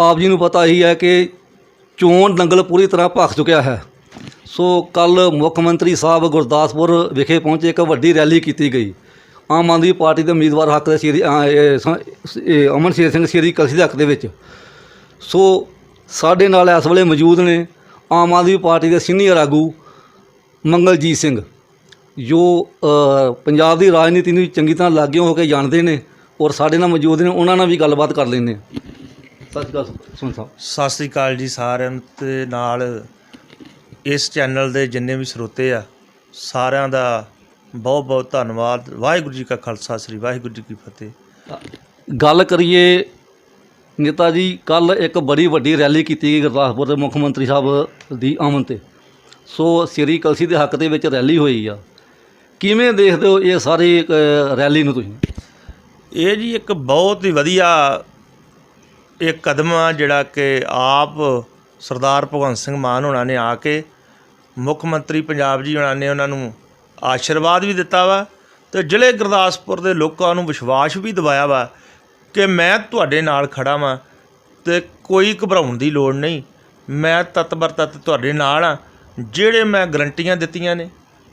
ਆਪ ਜੀ ਨੂੰ ਪਤਾ ਹੀ ਹੈ ਕਿ ਚੋਣ ਦੰਗਲ ਪੂਰੀ ਤਰ੍ਹਾਂ ਭਖ ਚੁੱਕਿਆ ਹੈ। ਸੋ ਕੱਲ ਮੁੱਖ ਮੰਤਰੀ ਸਾਹਿਬ ਗੁਰਦਾਸਪੁਰ ਵਿਖੇ ਪਹੁੰਚੇ, ਇੱਕ ਵੱਡੀ ਰੈਲੀ ਕੀਤੀ ਗਈ। ਆਮ ਆਦਮੀ ਪਾਰਟੀ ਦੇ ਉਮੀਦਵਾਰ ਹੱਕ ਦੇ ਸ਼੍ਰੀ ਅਮਨ ਸ਼ੇਰ ਸਿੰਘ, ਸ਼੍ਰੀ ਕਲਸੀ ਦੇ ਹੱਕ ਦੇ ਵਿੱਚ। ਸੋ ਸਾਡੇ ਨਾਲ ਇਸ ਵੇਲੇ ਮੌਜੂਦ ਨੇ ਆਮ ਆਦਮੀ ਪਾਰਟੀ ਦੇ ਸੀਨੀਅਰ ਆਗੂ ਮੰਗਲਜੀਤ ਸਿੰਘ, ਜੋ ਪੰਜਾਬ ਦੀ ਰਾਜਨੀਤੀ ਨੂੰ ਚੰਗੀ ਤਰ੍ਹਾਂ ਲਾਗੇ ਹੋ ਕੇ ਜਾਣਦੇ ਨੇ ਔਰ ਸਾਡੇ ਨਾਲ ਮੌਜੂਦ ਨੇ, ਉਹਨਾਂ ਨਾਲ ਵੀ ਗੱਲਬਾਤ ਕਰ ਲੈਂਦੇ ਸਤਿ ਸ਼੍ਰੀ ਅਕਾਲ ਸੁਣ ਸਾਹਿਬ। ਸਤਿ ਸ੍ਰੀ ਅਕਾਲ ਜੀ ਸਾਰਿਆਂ ਨੂੰ ਤੇ ਨਾਲ ਇਸ ਚੈਨਲ ਦੇ ਜਿੰਨੇ ਵੀ ਸਰੋਤੇ ਆ ਸਾਰਿਆਂ ਦਾ ਬਹੁਤ ਬਹੁਤ ਧੰਨਵਾਦ। ਵਾਹਿਗੁਰੂ ਜੀ ਕਾ ਖਾਲਸਾ ਸ੍ਰੀ ਵਾਹਿਗੁਰੂ ਜੀ ਕੀ ਫਤਿਹ। ਗੱਲ ਕਰੀਏ ਨੇਤਾ ਜੀ ਕੱਲ ਇੱਕ ਬੜੀ ਵੱਡੀ ਰੈਲੀ ਕੀਤੀ ਗਈ ਗੁਰਦਾਸਪੁਰ ਦੇ ਮੁੱਖ ਮੰਤਰੀ ਸਾਹਿਬ ਦੀ ਆਮਦ ਤੇ। ਸੋ ਸ੍ਰੀ ਕਲਸੀ ਦੇ ਹੱਕ ਦੇ ਵਿੱਚ ਰੈਲੀ ਹੋਈ ਆ। ਕਿਵੇਂ ਦੇਖਦੇ ਹੋ ਇਹ ਸਾਰੀ ਅ, ਰੈਲੀ ਨੂੰ ਤੁਸੀਂ? ਇਹ ਜੀ ਇੱਕ ਬਹੁਤ ਹੀ ਵਧੀਆ ਇਹ ਕਦਮ ਆ ਜਿਹੜਾ ਕਿ ਆਪ ਸਰਦਾਰ ਭਗਵੰਤ ਸਿੰਘ ਮਾਨ ਹੋਣਾ ਨੇ ਆ ਕੇ ਮੁੱਖ ਮੰਤਰੀ ਪੰਜਾਬ ਜੀ ਹੋਣਾ ਨੇ ਉਹਨਾਂ ਨੂੰ ਆਸ਼ੀਰਵਾਦ ਵੀ ਦਿੱਤਾ ਵਾ ਤੇ ਜ਼ਿਲ੍ਹੇ ਗੁਰਦਾਸਪੁਰ ਦੇ ਲੋਕਾਂ ਨੂੰ ਵਿਸ਼ਵਾਸ ਵੀ ਦਿਵਾਇਆ ਵਾ ਕਿ ਮੈਂ ਤੁਹਾਡੇ ਨਾਲ ਖੜਾ ਵਾਂ ਤੇ ਕੋਈ ਘਬਰਾਉਣ ਦੀ ਲੋੜ ਨਹੀਂ। ਮੈਂ ਤਤਬਰ ਤਤ ਤੁਹਾਡੇ ਨਾਲ ਆ। ਜਿਹੜੇ ਮੈਂ ਗਰੰਟੀਆਂ ਦਿੱਤੀਆਂ ਨੇ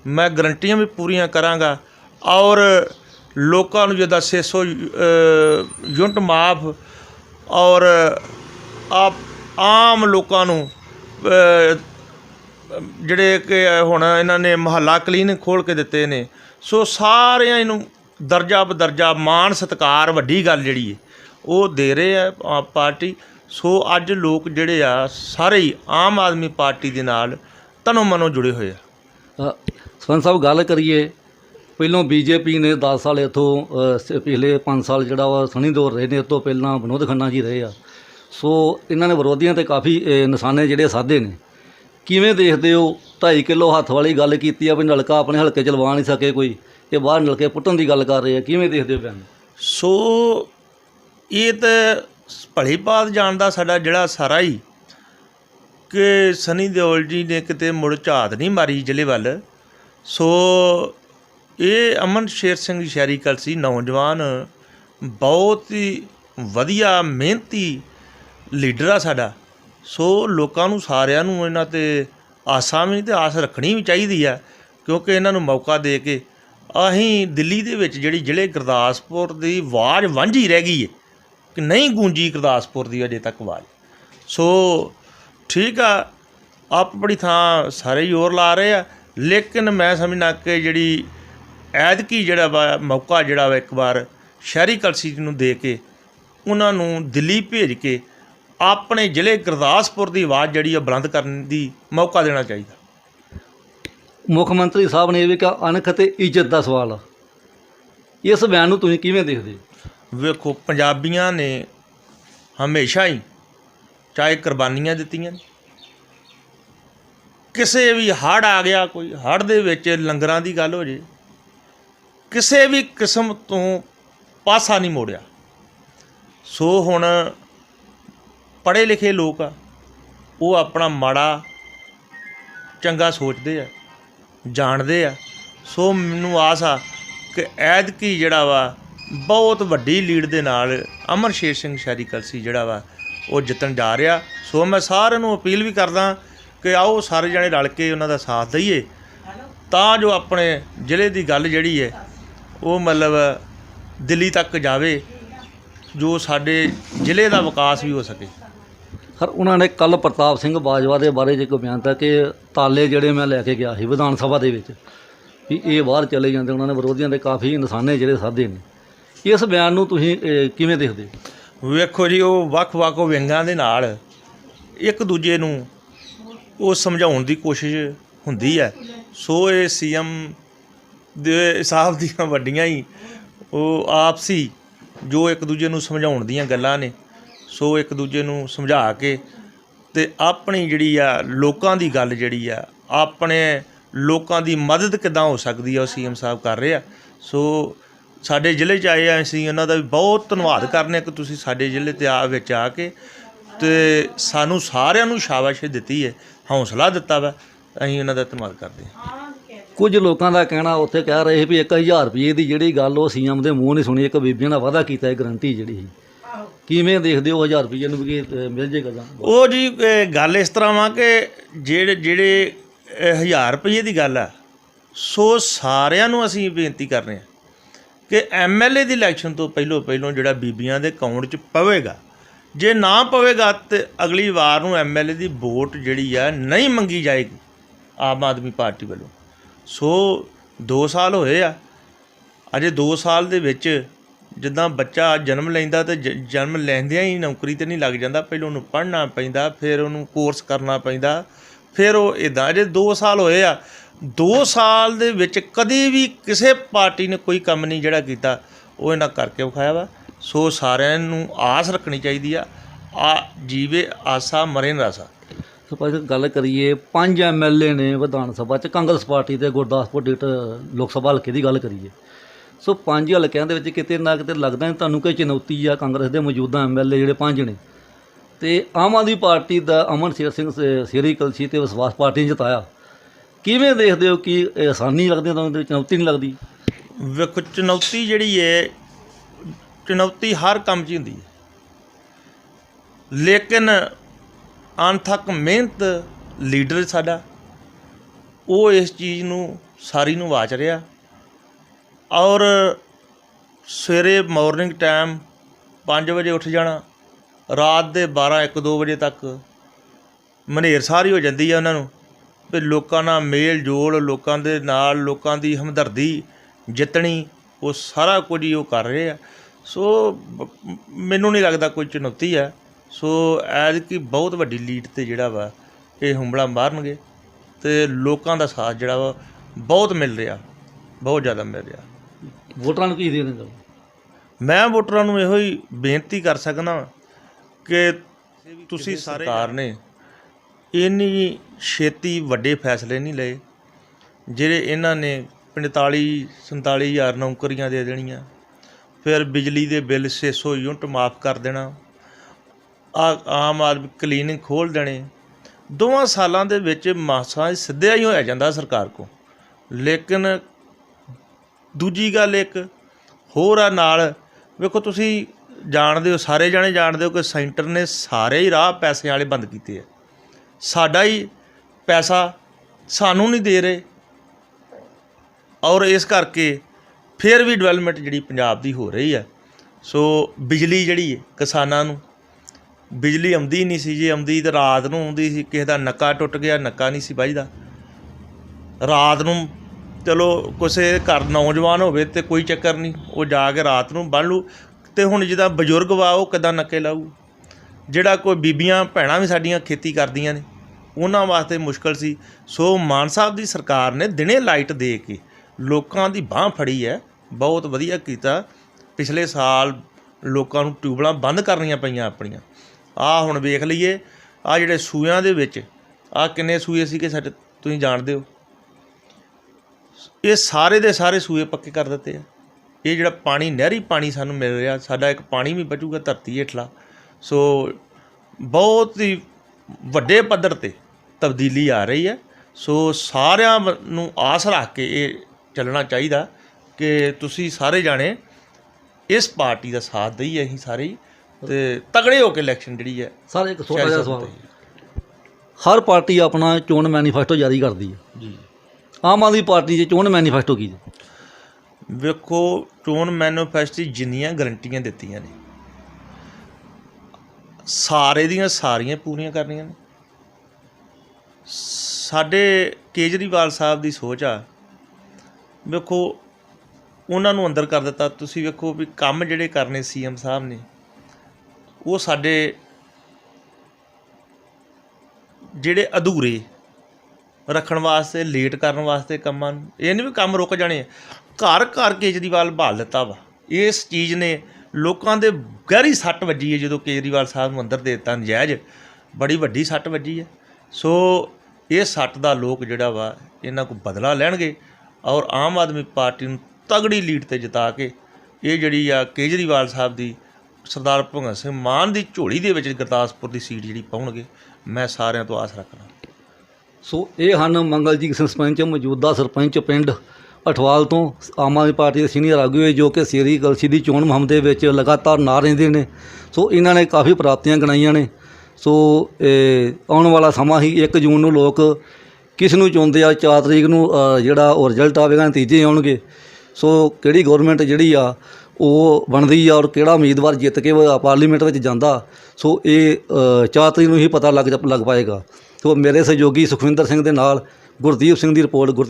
ਮੈਂ ਗਰੰਟੀਆਂ ਵੀ ਪੂਰੀਆਂ ਕਰਾਂਗਾ ਔਰ ਲੋਕਾਂ ਨੂੰ ਜਿਹਦਾ 600 ਅ, ਯੂਨਿਟ ਮਾਫ ਔਰ ਆਪ ਆਮ ਲੋਕਾਂ ਨੂੰ ਜਿਹੜੇ ਕਿ ਹੁਣ ਇਹਨਾਂ ਨੇ ਮਹੱਲਾ ਕਲੀਨਿਕ ਖੋਲ ਕੇ ਦਿੱਤੇ ਨੇ ਸੋ ਸਾਰਿਆਂ ਨੂੰ ਦਰਜਾ ਬਦਰਜਾ ਮਾਣ ਸਤਕਾਰ ਵੱਡੀ ਗੱਲ ਜਿਹੜੀ ਹੈ ਉਹ ਦੇ ਰਹੇ ਆ ਪਾਰਟੀ। ਸੋ ਅੱਜ ਲੋਕ ਜਿਹੜੇ ਆ ਸਾਰੇ ਹੀ ਆਮ ਆਦਮੀ ਪਾਰਟੀ ਦੇ ਨਾਲ ਤਨੋਂ ਮਨੋਂ ਜੁੜੇ ਹੋਏ ਆ। ਅ, ਸਾਹਿਬ ਗੱਲ ਕਰੀਏ ਪਹਿਲੋਂ ਬੀਜੇਪੀ ਨੇ 10 ਸਾਲ ਇਥੋਂ ਪਿਛਲੇ 5 ਸਾਲ ਜਿਹੜਾ ਵਾ ਸਣੀ ਦੌਰ ਰਹੇ ਨੇ ਉਸ ਤੋਂ ਪਹਿਲਾਂ ਵਿਨੋਦ ਖੰਨਾ ਜੀ ਰਹੇ ਆ। ਸੋ ਇਹਨਾਂ ਨੇ ਵਿਰੋਧੀਆਂ ਤੇ ਕਾਫੀ ਨਿਸ਼ਾਨੇ ਜਿਹੜੇ ਸਾਧੇ ਨੇ। ਕਿਵੇਂ ਦੇਖਦੇ ਹੋ 2.5 ਕਿਲੋ ਹੱਥ ਵਾਲੀ ਗੱਲ ਕੀਤੀ ਆ, ਵੀ ਨਲਕਾ ਆਪਣੇ ਹਲਕੇ ਚ ਲਵਾ ਨਹੀਂ ਸਕੇ ਕੋਈ ਇਹ ਬਾਹਰ ਨਲਕੇ ਪੁੱਟਣ ਦੀ ਗੱਲ ਕਰ ਰਹੇ ਆ, ਕਿਵੇਂ ਦੇਖਦੇ ਹੋ ਬਿਆਨ ਸੋ ਇਹ ਤਾਂ ਭਲੀ ਬਾਤ ਜਾਣਦਾ ਸਾਡਾ ਜਿਹੜਾ ਸਾਰਾ ਹੀ, ਕਿ ਸਨੀ ਦਿਓਲ ਜੀ ਨੇ ਕਿਤੇ ਮੁੜ ਝਾਤ ਨਹੀਂ ਮਾਰੀ ਜ਼ਿਲ੍ਹੇ ਵੱਲ। ਸੋ ਇਹ ਅਮਨ ਸ਼ੇਰ ਸਿੰਘ ਸ਼ਹਿਰੀ ਕਲ ਸੀ, ਨੌਜਵਾਨ, ਬਹੁਤ ਹੀ ਵਧੀਆ, ਮਿਹਨਤੀ ਲੀਡਰ ਆ ਸਾਡਾ। ਸੋ ਲੋਕਾਂ ਨੂੰ, ਸਾਰਿਆਂ ਨੂੰ ਇਹਨਾਂ ਤੇ ਆਸਾਂ ਵੀ ਤੇ ਆਸ ਰੱਖਣੀ ਵੀ ਚਾਹੀਦੀ ਆ, ਕਿਉਂਕਿ ਇਹਨਾਂ ਨੂੰ ਮੌਕਾ ਦੇ ਕੇ ਅਸੀਂ ਦਿੱਲੀ ਦੇ ਵਿੱਚ ਜਿਹੜੀ ਜ਼ਿਲ੍ਹੇ ਗੁਰਦਾਸਪੁਰ ਦੀ ਆਵਾਜ਼ ਵਾਂਝੀ ਰਹਿ ਗਈ ਹੈ ਕਿ ਨਹੀਂ ਗੂੰਜੀ ਗੁਰਦਾਸਪੁਰ ਦੀ ਅਜੇ ਤੱਕ ਆਵਾਜ਼। ਸੋ ਠੀਕ ਆ, ਆਪ ਬੜੀ ਥਾਂ ਸਾਰੇ ਹੀ ਜ਼ੋਰ ਲਾ ਰਹੇ ਆ, ਲੇਕਿਨ ਮੈਂ ਸਮਝਣਾ ਕਿ ਜਿਹੜੀ ਐਤਕੀ ਜਿਹੜਾ ਵਾ ਮੌਕਾ ਜਿਹੜਾ ਵਾ ਇੱਕ ਵਾਰ ਸ਼ਹਿਰੀ ਕਲਸੀ ਨੂੰ ਦੇ ਕੇ ਉਹਨਾਂ ਨੂੰ ਦਿੱਲੀ ਭੇਜ ਕੇ ਆਪਣੇ ਜ਼ਿਲ੍ਹੇ ਗੁਰਦਾਸਪੁਰ ਦੀ ਆਵਾਜ਼ ਜਿਹੜੀ ਆ ਬੁਲੰਦ ਕਰਨ ਦੀ ਮੌਕਾ ਦੇਣਾ ਚਾਹੀਦਾ। ਮੁੱਖ ਮੰਤਰੀ ਸਾਹਿਬ ਨੇ ਇਹ ਵੀ ਕਿਹਾ ਅਣਖ ਤੇ ਇੱਜ਼ਤ ਦਾ ਸਵਾਲ ਆ। ਇਸ ਬਿਆਨ ਨੂੰ ਤੁਸੀਂ ਕਿਵੇਂ ਦੇਖਦੇ ਹੋ? ਵੇਖੋ ਪੰਜਾਬੀਆਂ ਨੇ ਹਮੇਸ਼ਾ ਹੀ ਚਾਹੇ ਕੁਰਬਾਨੀਆਂ ਦਿੱਤੀਆਂ ਨੇ। ਕਿਸੇ ਵੀ ਹੜ ਆ ਗਿਆ ਕੋਈ ਹੜ ਦੇ ਵਿੱਚ ਲੰਗਰਾਂ ਦੀ ਗੱਲ ਹੋ ਜੇ ਕਿਸੇ ਵੀ ਕਿਸਮ ਤੋਂ ਪਾਸਾ ਨਹੀਂ ਮੋੜਿਆ। ਸੋ ਹੁਣ ਪੜ੍ਹੇ ਲਿਖੇ ਲੋਕ ਆ, ਉਹ ਆਪਣਾ ਮਾੜਾ, ਚੰਗਾ ਸੋਚਦੇ ਆ, ਜਾਣਦੇ ਆ। ਸੋ ਮੈਨੂੰ ਆਸ ਆ ਕਿ ਐਤਕੀ ਜਿਹੜਾ ਵਾ, ਬਹੁਤ ਵੱਡੀ ਲੀਡ ਦੇ ਨਾਲ ਅਮਰ ਸ਼ੇਰ ਸਿੰਘ ਸ਼ਹਿਰੀ ਕਲਸੀ ਜਿਹੜਾ ਵਾ, ਉਹ ਜਿੱਤਣ ਜਾ ਰਿਹਾ। ਸੋ ਮੈਂ ਸਾਰਿਆਂ ਨੂੰ ਅਪੀਲ ਵੀ ਕਰਦਾ ਕਿ ਆਓ ਸਾਰੇ ਜਣੇ ਰਲ ਕੇ ਉਹਨਾਂ ਦਾ ਸਾਥ ਦਈਏ। ਤਾਂ ਜੋ ਆਪਣੇ ਜ਼ਿਲ੍ਹੇ ਦੀ ਗੱਲ ਜਿਹੜੀ ਹੈ ਉਹ ਮਤਲਬ ਦਿੱਲੀ ਤੱਕ ਜਾਵੇ ਜੋ ਸਾਡੇ ਜ਼ਿਲ੍ਹੇ ਦਾ ਵਿਕਾਸ ਵੀ ਹੋ ਸਕੇ। ਸਰ ਉਹਨਾਂ ਨੇ ਕੱਲ ਪ੍ਰਤਾਪ ਸਿੰਘ ਬਾਜਵਾ ਦੇ ਬਾਰੇ ਜੇ ਕੋਈ ਬਿਆਨ ਦਿੱਤਾ ਕਿ ਤਾਲੇ ਜਿਹੜੇ ਮੈਂ ਲੈ ਕੇ ਗਿਆ ਸੀ ਵਿਧਾਨ ਸਭਾ ਦੇ ਵਿੱਚ ਵੀ ਇਹ ਬਾਹਰ ਚਲੇ ਜਾਂਦੇ ਉਹਨਾਂ ਨੇ ਵਿਰੋਧੀਆਂ ਦੇ ਕਾਫੀ ਨਿਸ਼ਾਨੇ ਜਿਹੜੇ ਸਾਧੇ ਨੇ। ਇਸ ਬਿਆਨ ਨੂੰ ਤੁਸੀਂ ਕਿਵੇਂ ਦੇਖਦੇ ਵੇਖੋ ਜੀ ਉਹ ਵੱਖ-ਵੱਖ ਵਿੰਗਾਂ ਦੇ ਨਾਲ ਇੱਕ ਦੂਜੇ ਨੂੰ ਉਹ ਸਮਝਾਉਣ ਦੀ ਕੋਸ਼ਿਸ਼ ਹੁੰਦੀ ਹੈ। ਸੋ ਇਹ ਸੀਐਮ ਦੇ ਸਾਹਿਬ ਦੀਆਂ ਵੱਡੀਆਂ ਹੀ, ਉਹ ਆਪਸੀ ਜੋ ਇੱਕ ਦੂਜੇ ਨੂੰ ਸਮਝਾਉਣ ਦੀਆਂ ਗੱਲਾਂ ਨੇ, ਸੋ ਇੱਕ ਦੂਜੇ ਨੂੰ ਸਮਝਾ ਕੇ ਤੇ ਆਪਣੀ ਜਿਹੜੀ ਆ ਲੋਕਾਂ ਦੀ ਗੱਲ ਜਿਹੜੀ ਆ, ਆਪਣੇ ਲੋਕਾਂ ਦੀ ਮਦਦ ਕਿਦਾਂ ਹੋ ਸਕਦੀ ਆ, ਉਹ ਸੀਐਮ ਸਾਹਿਬ ਕਰ ਰਹੇ ਆ। ਸੋ ਸਾਡੇ ਜ਼ਿਲ੍ਹੇ 'ਚ ਆਏ ਆ, ਅਸੀਂ ਉਹਨਾਂ ਦਾ ਵੀ ਬਹੁਤ ਧੰਨਵਾਦ ਕਰਨੇ ਕਿ ਤੁਸੀਂ ਸਾਡੇ ਜ਼ਿਲ੍ਹੇ ਤੇ ਆ ਵਿੱਚ ਆ ਕੇ ਤੇ ਸਾਨੂੰ ਸਾਰਿਆਂ ਨੂੰ ਸ਼ਾਬਾਸ਼ ਦਿੱਤੀ ਹੈ, ਹੌਸਲਾ ਦਿੱਤਾ ਵਾ, ਅਸੀਂ ਉਹਨਾਂ ਦਾ ਧੰਨਵਾਦ ਕਰਦੇ ਹਾਂ। ਕੁਝ ਲੋਕਾਂ ਦਾ ਕਹਿਣਾ ਉੱਥੇ ਕਹਿ ਰਹੇ ਵੀ 1000 ਰੁਪਏ ਦੀ ਜਿਹੜੀ ਗੱਲ ਉਹ ਸੀਐਮ ਦੇ ਮੂੰਹ ਨਹੀਂ ਸੁਣੀ, ਇੱਕ ਬੀਬੀਆਂ ਦਾ ਵਾਅਦਾ ਕੀਤਾ ਹੈ ਗਰੰਟੀ ਜਿਹੜੀ ਸੀ। ਕਿਵੇਂ ਦੇਖਦੇ ਹੋ 1000 ਰੁਪਏ ਨੂੰ ਵੀ ਮਿਲ ਜੇਗਾ ਜਾਂ ਉਹ ਜੀ ਗੱਲ ਇਸ ਤਰ੍ਹਾਂ ਵਾ ਕਿ ਜਿਹੜੇ ਜਿਹੜੇ 1000 ਰੁਪਏ ਦੀ ਗੱਲ ਆ, ਸੋ ਸਾਰਿਆਂ ਨੂੰ ਅਸੀਂ ਬੇਨਤੀ ਕਰ ਰਹੇ ਹਾਂ ਕਿ ਐਮਐਲਏ ਦੀ ਇਲੈਕਸ਼ਨ ਤੋਂ ਪਹਿਲੋਂ ਪਹਿਲੋਂ ਜਿਹੜਾ ਬੀਬੀਆਂ ਦੇ ਅਕਾਊਂਟ 'ਚ ਪਵੇਗਾ, ਜੇ ਨਾ ਪਵੇਗਾ ਤੇ ਅਗਲੀ ਵਾਰ ਨੂੰ ਐਮਐਲਏ ਦੀ ਵੋਟ ਜਿਹੜੀ ਆ ਨਹੀਂ ਮੰਗੀ ਜਾਏਗੀ ਆਮ ਆਦਮੀ ਪਾਰਟੀ ਵੱਲੋਂ। ਸੋ 2 ਸਾਲ ਹੋਏ ਆ। ਅਜੇ 2 ਸਾਲ ਦੇ ਵਿੱਚ ਜਿੱਦਾਂ ਬੱਚਾ ਜਨਮ ਲੈਂਦਾ ਤੇ ਜ- ਜਨਮ ਲੈਂਦਿਆਂ ਹੀ ਨੌਕਰੀ ਤੇ ਨਹੀਂ ਲੱਗ ਜਾਂਦਾ। ਪਹਿਲਾਂ ਉਹਨੂੰ ਪੜ੍ਹਨਾ ਪੈਂਦਾ, ਫਿਰ ਉਹਨੂੰ ਕੋਰਸ ਕਰਨਾ ਪੈਂਦਾ, ਫਿਰ ਉਹ ਇਦਾਂ ਅਜੇ 2 ਸਾਲ ਹੋਏ ਆ। 2 ਸਾਲ ਦੇ ਵਿੱਚ ਕਦੇ ਵੀ ਕਿਸੇ ਪਾਰਟੀ ਨੇ ਕੋਈ ਕੰਮ ਨਹੀਂ ਜਿਹੜਾ ਕੀਤਾ, ਉਹ ਇਹਨਾਂ ਕਰਕੇ ਵਿਖਾਇਆ ਵਾ। ਸੋ ਸਾਰਿਆਂ ਨੂੰ ਆਸ ਰੱਖਣੀ ਚਾਹੀਦੀ ਆ। ਆ ਜੀਵੇ ਆਸਾ ਮਰੇ ਨਿਰਾਸਾ ਸੋ ਭਾਈ ਸਾਹਿਬ ਗੱਲ ਕਰੀਏ, ਪੰਜ ਐਮਐਲਏ ਨੇ ਵਿਧਾਨ ਸਭਾ ਚ ਕਾਂਗਰਸ ਪਾਰਟੀ ਦੇ ਗੁਰਦਾਸਪੁਰ ਡਿਟ ਲੋਕ ਸਭਾ ਹਲਕੇ ਦੀ ਗੱਲ ਕਰੀਏ। ਸੋ ਪੰਜ ਹਲਕਿਆਂ ਦੇ ਵਿੱਚ ਕਿਤੇ ਨਾ ਕਿਤੇ ਲੱਗਦਾ ਤੁਹਾਨੂੰ ਕੋਈ ਚੁਣੌਤੀ ਆ, ਕਾਂਗਰਸ ਦੇ ਮੌਜੂਦਾ ਐਮਐਲਏ ਜਿਹੜੇ ਪੰਜ ਨੇ। ਤੇ ਆਮ ਆਦਮੀ ਪਾਰਟੀ ਦਾ ਅਮਨ ਸ਼ੇਰ ਸਿੰਘ ਸ- ਸ਼ੇਰੀ ਕਲਸੀ ਤੇ ਵਿਸ਼ਵਾਸ ਪਾਰਟੀ ਨੇ ਜਿਤਾਇਆ। ਕਿਵੇਂ ਦੇਖਦੇ ਹੋ ਕਿ ਆਸਾਨੀ ਲੱਗਦੀ ਹੈ ਤੁਹਾਨੂੰ ਤੇ ਚੁਣੌਤੀ ਨਹੀਂ ਲੱਗਦੀ? ਵੇਖੋ, ਚੁਣੌਤੀ ਜਿਹੜੀ ਹੈ, ਚੁਣੌਤੀ ਹਰ ਕੰਮ 'ਚ ਹੀ ਹੁੰਦੀ ਹੈ। ਲੇਕਿਨ ਅਣਥੱਕ ਮਿਹਨਤ ਲੀਡਰ ਸਾਡਾ, ਉਹ ਇਸ ਚੀਜ਼ ਨੂੰ, ਸਾਰੀ ਨੂੰ ਵਾਚ ਰਿਹਾ। ਔਰ ਸਵੇਰੇ ਮਾਰਨਿੰਗ ਟਾਈਮ 5 ਵਜੇ ਉੱਠ ਜਾਣਾ, ਰਾਤ ਦੇ 12 1 2 ਵਜੇ ਤੱਕ ਮਨੇਰ ਸਾਰੀ ਹੋ ਜਾਂਦੀ ਹੈ ਉਹਨਾਂ ਨੂੰ। ਵੀ ਲੋਕਾਂ ਨਾਲ ਮੇਲ ਜੋਲ, ਲੋਕਾਂ ਦੇ ਨਾਲ ਲੋਕਾਂ ਦੀ ਹਮਦਰਦੀ ਜਿੱਤਣੀ, ਉਹ ਸਾਰਾ ਕੁਝ ਹੀ ਉਹ ਕਰ ਰਹੇ ਆ। ਸੋ ਮੈਨੂੰ ਨਹੀਂ ਲੱਗਦਾ ਕੋਈ ਚੁਣੌਤੀ ਹੈ ਸੋ ਐਜ ਕਿ ਬਹੁਤ ਵੱਡੀ ਲੀਡ ਤੇ ਜਿਹੜਾ ਵਾ ਇਹ ਹੁੰਬਲਾ ਮਾਰਨਗੇ ਤੇ ਲੋਕਾਂ ਦਾ ਸਾਥ ਜਿਹੜਾ ਵਾ ਬਹੁਤ ਮਿਲ ਰਿਹਾ ਬਹੁਤ ਜ਼ਿਆਦਾ ਮਿਲ ਰਿਹਾ। ਵੋਟਰਾਂ ਨੂੰ ਕੀ ਦੇ ਦਿੰਦੇ ਮੈਂ ਵੋਟਰਾਂ ਨੂੰ ਇਹੋ ਹੀ ਬੇਨਤੀ ਕਰ ਸਕਦਾ ਕਿ ਤੁਸੀਂ ਸਾਰੇ ਸਰਕਾਰ ਨੇ ਇੰਨੀ ਛੇਤੀ ਵੱਡੇ ਫੈਸਲੇ ਨਹੀਂ ਲਏ ਜਿਹੜੇ ਇਹਨਾਂ ਨੇ 45 47 ਹਜ਼ਾਰ ਨੌਕਰੀਆਂ ਦੇ ਦੇਣੀਆਂ ਫਿਰ ਬਿਜਲੀ ਦੇ ਬਿੱਲ 600 ਯੂਨਿਟ ਮਾਫ ਕਰ ਦੇਣਾ ਆ ਆਮ ਆਦਮੀ ਕਲੀਨਿਕ ਖੋਲ ਦੇਣੇ। ਦੋਵਾਂ ਸਾਲਾਂ ਦੇ ਵਿੱਚ ਮਾਸਾ ਸਿੱਧਿਆ ਹੀ ਹੋਇਆ ਜਾਂਦਾ ਸਰਕਾਰ ਕੋ ਲੇਕਿਨ ਦੂਜੀ ਗੱਲ ਇੱਕ, ਹੋਰ ਆ ਨਾਲ, ਵੇਖੋ ਤੁਸੀਂ ਜਾਣਦੇ ਹੋ, ਸਾਰੇ ਜਾਣੇ ਜਾਣਦੇ ਹੋ ਕਿ ਸੈਂਟਰ ਨੇ ਸਾਰੇ ਹੀ ਰਾਹ ਪੈਸੇ ਵਾਲੇ ਬੰਦ ਕੀਤੇ ਆ। ਸਾਡਾ ਹੀ ਪੈਸਾ ਸਾਨੂੰ ਨਹੀਂ ਦੇ ਰਹੇ। ਔਰ ਇਸ ਕਰਕੇ ਫਿਰ ਵੀ ਡਿਵੈਲਪਮੈਂਟ ਜਿਹੜੀ ਪੰਜਾਬ ਦੀ ਹੋ ਰਹੀ ਹੈ ਸੋ ਬਿਜਲੀ ਜਿਹੜੀ ਹੈ ਕਿਸਾਨਾਂ ਨੂੰ ਬਿਜਲੀ ਆਉਂਦੀ ਨਹੀਂ ਸੀ ਜੇ, ਆਉਂਦੀ ਤਾਂ ਰਾਤ ਨੂੰ ਆਉਂਦੀ ਸੀ, ਕਿਸੇ ਦਾ ਨੱਕਾ ਟੁੱਟ ਗਿਆ, ਨੱਕਾ ਨਹੀਂ ਸੀ ਵੱਜਦਾ। ਰਾਤ ਨੂੰ ਚਲੋ ਕਿਸੇ ਘਰ ਨੌਜਵਾਨ ਹੋਵੇ ਤੇ ਕੋਈ ਚੱਕਰ ਨਹੀਂ, ਉਹ ਜਾ ਕੇ ਰਾਤ ਨੂੰ ਬੰਨ ਲੂ ਤੇ ਹੁਣ ਜਿਹਦਾ ਬਜ਼ੁਰਗ ਵਾ, ਉਹ ਕਿੱਦਾਂ ਨੱਕੇ ਲਾਊ? ਜਿਹੜਾ ਕੋਈ ਬੀਬੀਆਂ, ਭੈਣਾਂ ਵੀ ਸਾਡੀਆਂ ਖੇਤੀ ਕਰਦੀਆਂ ਨੇ, ਉਹਨਾਂ ਵਾਸਤੇ ਮੁਸ਼ਕਲ ਸੀ। ਸੋ ਮਾਨ ਸਾਹਿਬ ਦੀ ਸਰਕਾਰ ਨੇ ਦਿਨੇ ਲਾਈਟ ਦੇ ਕੇ ਲੋਕਾਂ ਦੀ ਬਾਹ ਫੜੀ ਹੈ। ਬਹੁਤ ਵਧੀਆ ਕੀਤਾ। ਪਿਛਲੇ ਸਾਲ ਲੋਕਾਂ ਨੂੰ ਟਿਊਬਲਾਂ ਬੰਦ ਕਰਨੀਆਂ ਪਈਆਂ ਆਪਣੀਆਂ। ਆ ਹੁਣ ਵੇਖ ਲਈਏ ਆ ਜਿਹੜੇ ਸੂਇਆਂ ਦੇ ਵਿੱਚ ਆ ਕਿੰਨੇ ਸੂਏ ਸੀਗੇ ਸਾਡੇ, ਤੁਸੀਂ ਜਾਣਦੇ ਹੋ? ਇਹ ਸਾਰੇ ਦੇ ਸਾਰੇ ਸੂਏ ਪੱਕੇ ਕਰ ਦਿੱਤੇ ਆ। ਇਹ ਜਿਹੜਾ ਪਾਣੀ, ਨਹਿਰੀ ਪਾਣੀ ਸਾਨੂੰ ਮਿਲ ਰਿਹਾ, ਸਾਡਾ ਇੱਕ ਪਾਣੀ ਵੀ ਬਚੂਗਾ ਧਰਤੀ ਹੇਠਲਾ। ਸੋ ਬਹੁਤ ਹੀ ਵੱਡੇ ਪੱਧਰ ਤੇ ਤਬਦੀਲੀ ਆ ਰਹੀ ਹੈ। ਸੋ ਸਾਰਿਆਂ ਨੂੰ ਆਸ ਰੱਖ ਕੇ ਇਹ ਚੱਲਣਾ ਚਾਹੀਦਾ ਕਿ ਤੁਸੀਂ ਸਾਰੇ ਜਾਣੇ ਇਸ ਪਾਰਟੀ ਦਾ ਸਾਥ ਦਈਏ ਅਸੀਂ ਸਾਰੇ ਤੇ ਤਗੜੇ ਹੋ ਕੇ ਇਲੈਕਸ਼ਨ ਜਿਹੜੀ ਹੈ ਸਰ ਇੱਕ ਛੋਟਾ ਜਿਹਾ ਸਵਾਲ। ਹਰ ਪਾਰਟੀ ਆਪਣਾ ਚੋਣ ਮੈਨੀਫੈਸਟੋ ਜਾਰੀ ਕਰਦੀ ਹੈ। ਜੀ। ਆਮ ਆਦਮੀ ਪਾਰਟੀ ਦੇ ਚੋਣ ਮੈਨੀਫੈਸਟੋ ਕੀ ਹੈ ਵੇਖੋ ਚੋਣ ਮੈਨੀਫੈਸਟੋ ਜਿੰਨੀਆਂ ਗਰੰਟੀਆਂ ਦਿੱਤੀਆਂ ਨੇ ਸਾਰੇ ਦੀਆਂ ਸਾਰੀਆਂ ਪੂਰੀਆਂ ਕਰਨੀਆਂ ਨੇ। ਸਾਡੇ ਕੇਜਰੀਵਾਲ ਸਾਹਿਬ ਦੀ ਸੋਚ ਆ ਵੇਖੋ ਉਹਨਾਂ ਨੂੰ ਅੰਦਰ ਕਰ ਦਿੱਤਾ। ਤੁਸੀਂ ਵੇਖੋ ਵੀ ਕੰਮ ਜਿਹੜੇ ਕਰਨੇ ਸੀਐਮ ਸਾਹਿਬ ਨੇ ਉਹ ਸਾਡੇ ਜਿਹੜੇ ਅਧੂਰੇ ਰੱਖਣ ਵਾਸਤੇ ਲੇਟ ਕਰਨ ਵਾਸਤੇ ਕੰਮਾਂ ਨੂੰ, ਇਹ ਨਹੀਂ ਵੀ ਕੰਮ ਰੁਕ ਜਾਣੇ ਘਰ ਘਰ ਕੇਜਰੀਵਾਲ ਬਹਾਲ ਦਿੱਤਾ ਵਾ। ਇਸ ਚੀਜ਼ ਨੇ ਲੋਕਾਂ ਦੇ ਗਹਿਰੀ ਸੱਟ ਵੱਜੀ ਹੈ ਜਦੋਂ ਕੇਜਰੀਵਾਲ ਸਾਹਿਬ ਨੂੰ ਅੰਦਰ ਦੇ ਦਿੱਤਾ ਨਜਾਇਜ਼। ਬੜੀ ਵੱਡੀ ਸੱਟ ਵੱਜੀ ਹੈ। ਸੋ ਇਹ ਸੱਟ ਦਾ ਲੋਕ ਜਿਹੜਾ ਵਾ, ਇਹਨਾਂ ਕੋ ਬਦਲਾ ਲੈਣਗੇ ਔਰ ਆਮ ਆਦਮੀ ਪਾਰਟੀ ਨੂੰ ਤਗੜੀ ਲੀਡ ਤੇ ਜਿਤਾ ਕੇ ਇਹ ਜਿਹੜੀ ਆ ਕੇਜਰੀਵਾਲ ਸਾਹਿਬ ਦੀ ਸਰਦਾਰ ਭਗਤ ਸਿੰਘ ਮਾਨ ਦੀ ਝੋਲੀ ਦੇ ਵਿੱਚ ਗੁਰਦਾਸਪੁਰ ਦੀ ਸੀਟ ਜਿਹੜੀ ਪਾਉਣਗੇ, ਮੈਂ ਸਾਰਿਆਂ ਤੋਂ ਆਸ ਰੱਖਦਾ। ਸੋ ਇਹ ਹਨ ਮੰਗਲ ਜੀ ਸਰਪੰਚ, ਮੌਜੂਦਾ ਸਰਪੰਚ ਪਿੰਡ ਅਠਵਾਲ ਤੋਂ ਆਮ ਆਦਮੀ ਪਾਰਟੀ ਦੇ ਸੀਨੀਅਰ ਆਗੂ ਹੈ ਜੋ ਕਿ ਸੇਰੀ ਗਲਸੀ ਦੀ ਚੋਣ ਮੁਹਿੰਮ ਦੇ ਵਿੱਚ ਲਗਾਤਾਰ ਨਾ ਰਹਿੰਦੇ ਨੇ। ਸੋ ਇਹਨਾਂ ਨੇ ਕਾਫੀ ਪ੍ਰਾਪਤੀਆਂ ਗਣਾਈਆਂ ਨੇ। ਸੋ, ਇਹ ਆਉਣ ਵਾਲਾ ਸਮਾਂ ਹੀ 1 ਜੂਨ ਨੂੰ ਲੋਕ ਕਿਸ ਨੂੰ ਚੁਣਦੇ ਆ 4 ਤਰੀਕ ਨੂੰ ਜਿਹੜਾ ਉਹ ਰਿਜ਼ਲਟ ਆਵੇਗਾ, ਨਤੀਜੇ ਆਉਣਗੇ। ਸੋ ਕਿਹੜੀ ਗਵਰਨਮੈਂਟ ਜਿਹੜੀ ਆ ਉਹ ਬਣਦੀ ਆ ਔਰ ਕਿਹੜਾ ਉਮੀਦਵਾਰ ਜਿੱਤ ਕੇ ਪਾਰਲੀਮੈਂਟ ਵਿੱਚ ਜਾਂਦਾ ਸੋ ਇਹ ਅ, ਚਾਰ ਤਰੀਕ ਨੂੰ ਹੀ ਪਤਾ ਲੱਗ ਲੱਗ ਪਾਏਗਾ। ਸੋ ਮੇਰੇ ਸਹਿਯੋਗੀ ਸੁਖਵਿੰਦਰ ਸਿੰਘ ਦੇ ਨਾਲ ਗੁਰਦੀਪ ਸਿੰਘ ਦੀ ਰਿਪੋਰਟ ਗੁਰ